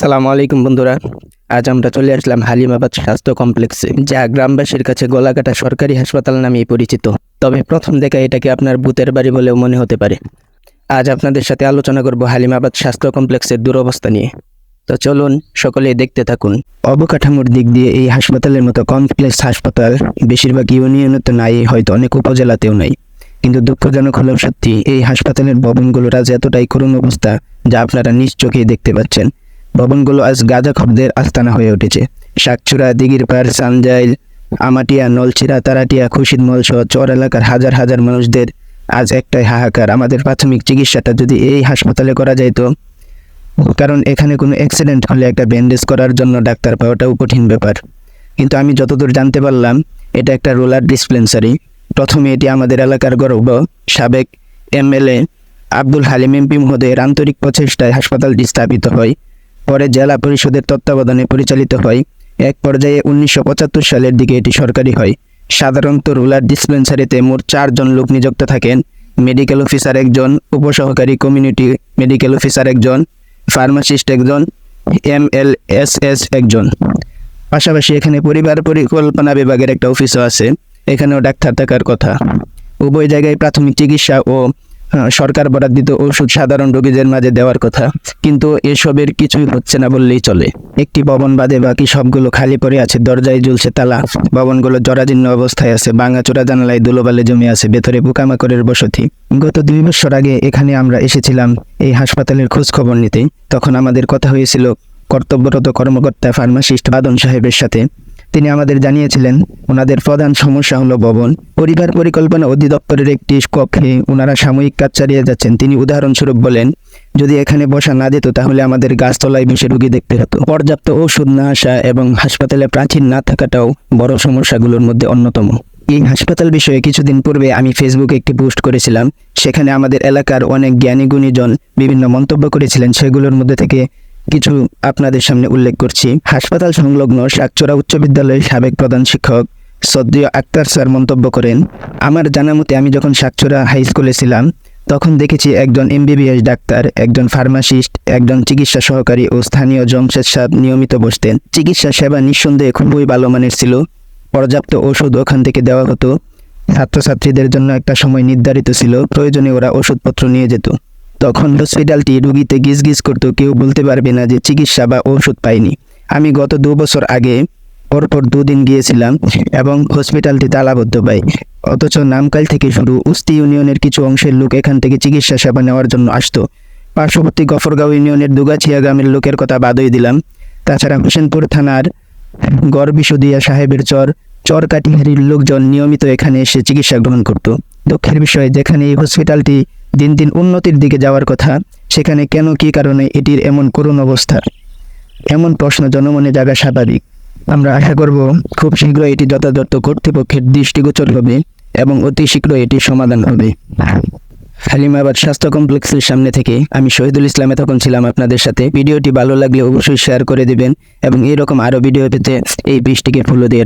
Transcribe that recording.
আসসালামু আলাইকুম বন্ধুরা। আজ আমরা চলে আসলাম হালিমাবাদ স্বাস্থ্য কমপ্লেক্সে, যা গ্রামবাসীর কাছে গলাকাটা সরকারি হাসপাতাল নামেই পরিচিত। তবে প্রথম দেখা এটাকে আপনার ভূতের বাড়ি বলেও মনে হতে পারে। আজ আপনাদের সাথে আলোচনা করব হালিমাবাদ স্বাস্থ্য কমপ্লেক্সের দুরবস্থা নিয়ে। তো চলুন সকলেই দেখতে থাকুন। অবকাঠামোর দিক দিয়ে এই হাসপাতালের মতো কমপ্লেক্স হাসপাতাল বেশিরভাগ ইউনিয়নে তো নাই, হয়তো অনেক উপজেলাতেও নাই। কিন্তু দুঃখজনক হলেও সত্যি এই হাসপাতালের ভবনগুলোর আজ এতটাই করুণ অবস্থা, যা আপনারা নিজ চোখেই দেখতে পাচ্ছেন। ভবনগুলো আজ গাঁজাখরদের আস্তানা হয়ে উঠেছে। শাকচুরা, দিঘির পাড়, সানজাইল, আমাটিয়া, নলছিরা, তারাটিয়া খুশিদ মল সহ চর এলাকার হাজার হাজার মানুষদের আজ একটাই হাহাকার। আমাদের প্রাথমিক চিকিৎসাটা যদি এই হাসপাতালে করা যাইতো, কারণ এখানে কোনো অ্যাক্সিডেন্ট হলে একটা ব্যান্ডেজ করার জন্য ডাক্তার পাওয়াটাও কঠিন ব্যাপার। কিন্তু আমি যতদূর জানতে পারলাম, এটা একটা রোলার ডিসপেন্সারি প্রথমে এটি আমাদের এলাকার গর্ব সাবেক এমএলএ আব্দুল হালিম এমপি মহোদয়ের আন্তরিক প্রচেষ্টায় হাসপাতালটি স্থাপিত হয়। পরে জেলা পরিষদের তত্ত্বাবধানে পরিচালিত হয়। এক পর্যায়ে উনিশশো পঁচাত্তর সালের দিকে এটি সরকারি হয়। সাধারণত রুলার ডিসপেন্সারিতে মোট চারজন লোক নিযুক্ত থাকেন। মেডিকেল অফিসার একজন, উপসহকারী কমিউনিটি মেডিকেল অফিসার একজন, ফার্মাসিস্ট একজন, এম এল এস এস একজন। পাশাপাশি এখানে পরিবার পরিকল্পনা বিভাগের একটা অফিসও আছে। এখানেও ডাক্তার থাকার কথা। উভয় জায়গায় প্রাথমিক চিকিৎসা ও সরকার বরাদ্দিত ওষুধ সাধারণ রোগীদের মাঝে দেওয়ার কথা। কিন্তু এসবের কিছুই হচ্ছে না বললেই চলে। একটি ভবন বাদে বাকি সবগুলো খালি পড়ে আছে, দরজায় ঝুলছে তালা। ভবনগুলো জরাজীর্ণ অবস্থায় আছে, ভাঙাচোরা জানালায় ধুলোবালে জমে আছে, ভেতরে পোকামাকড়ের বসতি। গত দুই বছর আগে এখানে আমরা এসেছিলাম এই হাসপাতালের খোঁজ খবর নিতে। তখন আমাদের কথা হয়েছিল কর্তব্যরত কর্মকর্তা, ফার্মাসিস্ট বাদন সাহেবের সাথে। তিনি আমাদের জানিয়েছিলেন, ওনাদের প্রধান সমস্যা হলো ভবন। পরিবার পরিকল্পনা অধিদপ্তরের একটি কক্ষে ওনারা সাময়িক কাজ চালিয়ে যাচ্ছেন। তিনি উদাহরণস্বরূপ বলেন, যদি এখানে বসা না যেত, তাহলে আমাদের গাছতলায় বসে রুগী দেখতে হতো। পর্যাপ্ত ওষুধ না আসা এবং হাসপাতালে প্রাচীর না থাকাটাও বড় সমস্যাগুলোর মধ্যে অন্যতম। এই হাসপাতাল বিষয়ে কিছুদিন পূর্বে আমি ফেসবুকে একটি পোস্ট করেছিলাম। সেখানে আমাদের এলাকার অনেক জ্ঞানী গুণীজন বিভিন্ন মন্তব্য করেছিলেন। সেগুলোর মধ্যে থেকে কিছু আপনাদের সামনে উল্লেখ করছি। হাসপাতাল সংলগ্ন শাকচোরা উচ্চ বিদ্যালয়ের সাবেক প্রধান শিক্ষক সদ্রীয় আক্তার স্যার মন্তব্য করেন, আমার জানা মতে আমি যখন শাকচোরা হাই স্কুলে ছিলাম, তখন দেখেছি একজন এমবিবিএস ডাক্তার, একজন ফার্মাসিস্ট, একজন চিকিৎসা সহকারী ও স্থানীয় জমশেদ সাহেব নিয়মিত বসতেন। চিকিৎসা সেবা নিঃসন্দেহে খুবই ভালো মানের ছিল। পর্যাপ্ত ওষুধ ওখান থেকে দেওয়া হতো। ছাত্রছাত্রীদের জন্য একটা সময় নির্ধারিত ছিল। প্রয়োজনে ওরা ওষুধপত্র নিয়ে যেত। তখন হসপিটালটি রুগীতে গিজ গিজ করতো, কেউ বলতে পারবে না যে চিকিৎসা বা ওষুধ পাইনি আমি গত দু বছর আগে পরপর দুদিন গিয়েছিলাম এবং হসপিটালটি তালাবদ্ধ পাই অথচ নামকাল থেকে শুরু উস্তি ইউনিয়নের কিছু অংশের লোক এখান থেকে চিকিৎসা সেবা নেওয়ার জন্য আসতো। পার্শ্ববর্তী গফরগাঁও ইউনিয়নের দুগাছিয়া গ্রামের লোকের কথা বাদই দিলাম। তাছাড়া হোসেনপুর থানার গড় বিশুদিয়া সাহেবের চর চর কাটিহারির লোকজন নিয়মিত এখানে এসে চিকিৎসা গ্রহণ করত। দুঃখের বিষয়ে, যেখানে এই হসপিটালটি দিন দিন উন্নতির দিকে যাওয়ার কথা, সেখানে কেন কী কারণে এটির এমন করুণ অবস্থা? এমন প্রশ্ন জনমনে জাগা স্বাভাবিক। আমরা আশা করব, খুব শীঘ্র এটি যথাযথ কর্তৃপক্ষের দৃষ্টিগোচর হবে এবং অতি শীঘ্র এটির সমাধান হবে। হালিমাবাদ স্বাস্থ্য কমপ্লেক্সের সামনে থেকে আমি শহীদুল ইসলাম তখন ছিলাম আপনাদের সাথে। ভিডিওটি ভালো লাগলে অবশ্যই শেয়ার করে দিবেন এবং এরকম আরও ভিডিও পেতে এই বৃষ্টিকে ফুলো দিয়ে